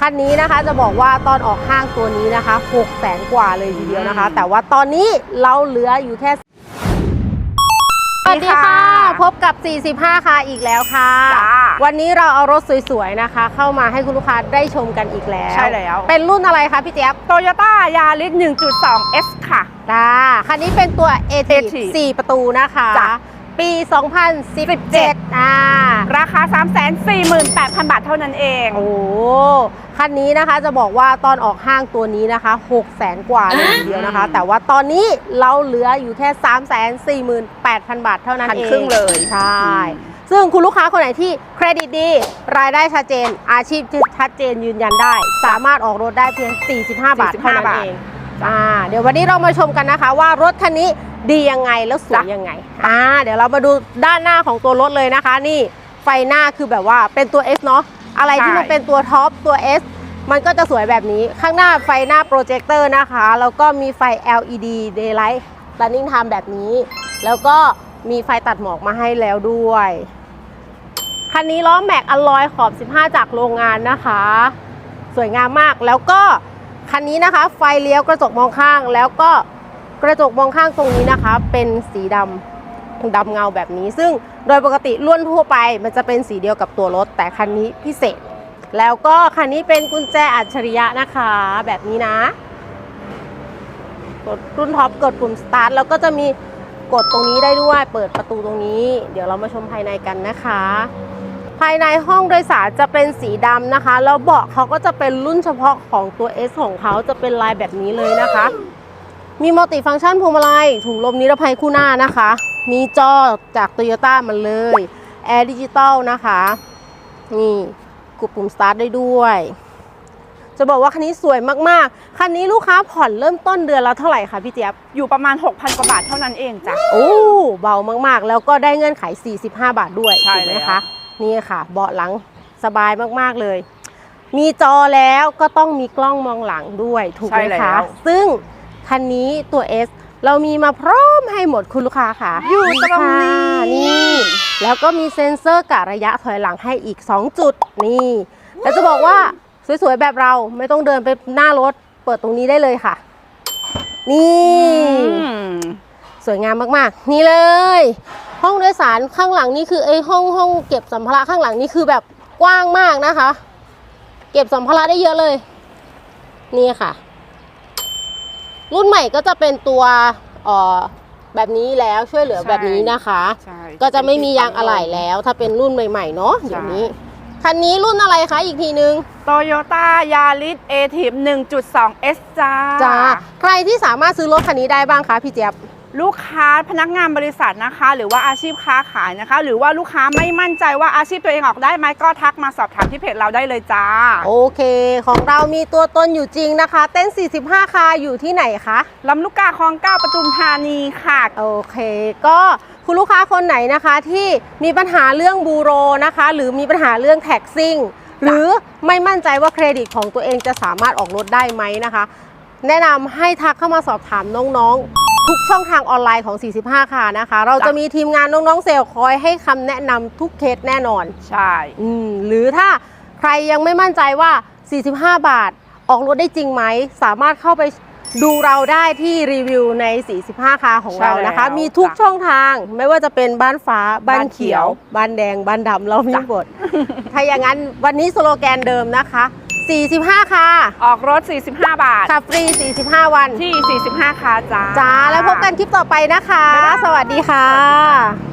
คันนี้นะคะจะบอกว่าตอนออกห้างตัวนี้นะคะ6แสนกว่าเลยทีเดียวนะคะ แต่ว่าตอนนี้เราเหลืออยู่แค่สวัสดีค่ะ พบกับ 45 ค่ะอีกแล้วค่ะจ้าวันนี้เราเอารถสวยๆนะคะ เข้ามาให้คุณลูกค้าได้ชมกันอีกแล้ว ใช่แล้ว เป็นรุ่นอะไรคะพี่เจี๊ยบโตโยต้ายาริส1.2 S ค่ะจ้าคันนี้เป็นตัว a t A-T 4ประตูนะคะจ้ะ ปี 2017อ่าราคา 348,000 บาทเท่านั้นเอง โอ้โหคันนี้นะคะจะบอกว่าตอนออกห้างตัวนี้นะคะ6แสนกว่าเลยทีเดียวนะคะ แต่ว่าตอนนี้เราเหลืออยู่แค่ 3 4 8 0 0 0 บาทเท่านั้นพันเองครึ่งเลยใช่ซึ่งคุณลูกค้าคนไหนที่เครดิตดี รายได้ชัดเจน อาชีพที่ชัดเจนยืนยันได้ สามารถออกรถได้เพียง 45 บาทเท่านั้นบาทเอง อ่าเดี๋ยววันนี้เรามาชมกันนะคะ ว่ารถคันนี้ดียังไงแล้วสวยจ้ะยังไงอ่าเดี๋ยวเรามาดูด้านหน้าของตัวรถเลยนะคะ นี่ไฟหน้าคือแบบว่าเป็นตัว S เนาะอะไรที่มันเป็นตัวท็อปตัว S มันก็จะสวยแบบนี้ข้างหน้าไฟหน้าโปรเจคเตอร์นะคะแล้วก็มีไฟ LED daylight running time แบบนี้ แล้วก็มีไฟตัดหมอกมาให้แล้วด้วยคันนี้ล้อแม็กอลลอยขอบ 15 จากโรงงานนะคะ สวยงามมากแล้วก็ คันนี้นะคะ ไฟเลี้ยวกระจกมองข้างแล้วก็กระจกมองข้างตรงนี้นะคะ เป็นสีดำดำเงาแบบนี้ ซึ่งโดยปกติล้วนทั่วไป มันจะเป็นสีเดียวกับตัวรถ แต่คันนี้พิเศษ แล้วก็คันนี้เป็นกุญแจอัจฉริยะนะคะ แบบนี้นะกดรุ่นท็อปกดปุ่มสตาร์ทแล้วก็จะมีกดตรงนี้ได้ด้วย เปิดประตูตรงนี้ เดี๋ยวเรามาชมภายในกันนะคะ ภายในห้องโดยสารจะเป็นสีดำนะคะ แล้วเบาะเขาก็จะเป็นรุ่นเฉพาะของตัว S ของเขาจะเป็นลายแบบนี้เลยนะคะ มีมัลติฟังก์ชันพวงมาลัยถุงลมนิรภัยคู่หน้านะคะ มีจอจาก t o y ยต้ามันเลยแอร์ดิจิตอลนะคะนี่กดปุ่มสตาร์ทได้ด้วย จะบอกว่าคันนี้สวยมากๆ คันนี้ลูกค้าผ่อนเริ่มต้นเดือนละเท่าไหร่คะพี่เจี๊ยบ อยู่ประมาณ 6,000 กว่าบาทเท่านั้นเองจ้ะ โอ้ เบามากๆ แล้วก็ได้เงื่อนไข 45 บาทด้วยใช่ถูกไหมแล้วคะ นี่ค่ะเบาะหลังสบายมากๆเลย มีจอแล้วก็ต้องมีกล้องมองหลังด้วยถูกไหมใช่แล้คะว ซึ่งคันนี้ตัว S เรามีมาพร้อมให้หมดคุณลูกค้าค่ะอยู่ตรงนี้ ค่ะนี่ แล้วก็มีเซ็นเซอร์กะระยะถอยหลังให้อีก 2 จุดนี่แล้วจะบอกว่าสวยๆ แบบเราไม่ต้องเดินไปหน้ารถ เปิดตรงนี้ได้เลยค่ะ นี่ อืม สวยงามมาก ๆ นี่เลย ห้องโดยสารข้างหลังนี่คือไอ้ห้องห้องเก็บสัมภาระข้างหลังนี่คือแบบกว้างมากนะคะ เก็บสัมภาระได้เยอะเลย นี่ค่ะ รุ่นใหม่ก็จะเป็นตัวเอ่อแบบนี้แล้วช่วยเหลือใช่แบบนี้นะคะ ใช่ก็จะไม่มียางอะไหล่แล้ว ถ้าเป็นรุ่นใหม่ๆเนาะเดี๋ยวนี้ คันนี้รุ่นอะไรคะอีกทีนึง โตโยต้ายาริสเอทีฟ1.2 S จ้า จ้า ใครที่สามารถซื้อรถคันนี้ได้บ้างคะพี่เจี๊ยบ ลูกค้าพนักงานบริษัทนะคะ หรือว่าอาชีพค้าขายนะคะ หรือว่าลูกค้าไม่มั่นใจว่าอาชีพตัวเองออกได้ไหมก็ทักมาสอบถามที่เพจเราได้เลยจ้า โอเค ของเรามีตัวตนอยู่จริงนะคะ เต้น 45 คาอยู่ที่ไหนคะ ลำลูกกาคลองเก้าปทุมธานีค่ะ โอเค ก็คุณลูกค้าคนไหนนะคะที่มีปัญหาเรื่องบูโรนะคะ หรือมีปัญหาเรื่องแท็กซิ่งหรือไม่มั่นใจว่าเครดิตของตัวเองจะสามารถออกรถได้ไหมนะคะ แนะนำให้ทักเข้ามาสอบถามน้องๆ ทุกช่องทางออนไลน์ของ 45 ค่ะนะคะ เราจะจ้ะมีทีมงานน้องๆเซลล์คอยให้คำแนะนำทุกเคสแน่นอน ใช่อืมหรือถ้าใครยังไม่มั่นใจว่า 45 บาท ออกรถได้จริงไหม สามารถเข้าไปดูเราได้ที่รีวิวใน 45 คาของเรานะคะใช่แล้วมีทุกจ้ะช่องทางไม่ว่าจะเป็นบ้านฟ้า บ้านเขียว บ้านเขียวบ้านแดง บ้านดำเรามีจ้ะหมดถ้าอย่างนั้นวันนี้สโลแกนเดิมนะคะ 45คาออกรถ 45 บาท ขับฟรี 45 วัน ที่ 45 ค่ะจ้า จ้า แล้วพบกันคลิปต่อไปนะคะบ๊ายบายสวัสดีค่ะ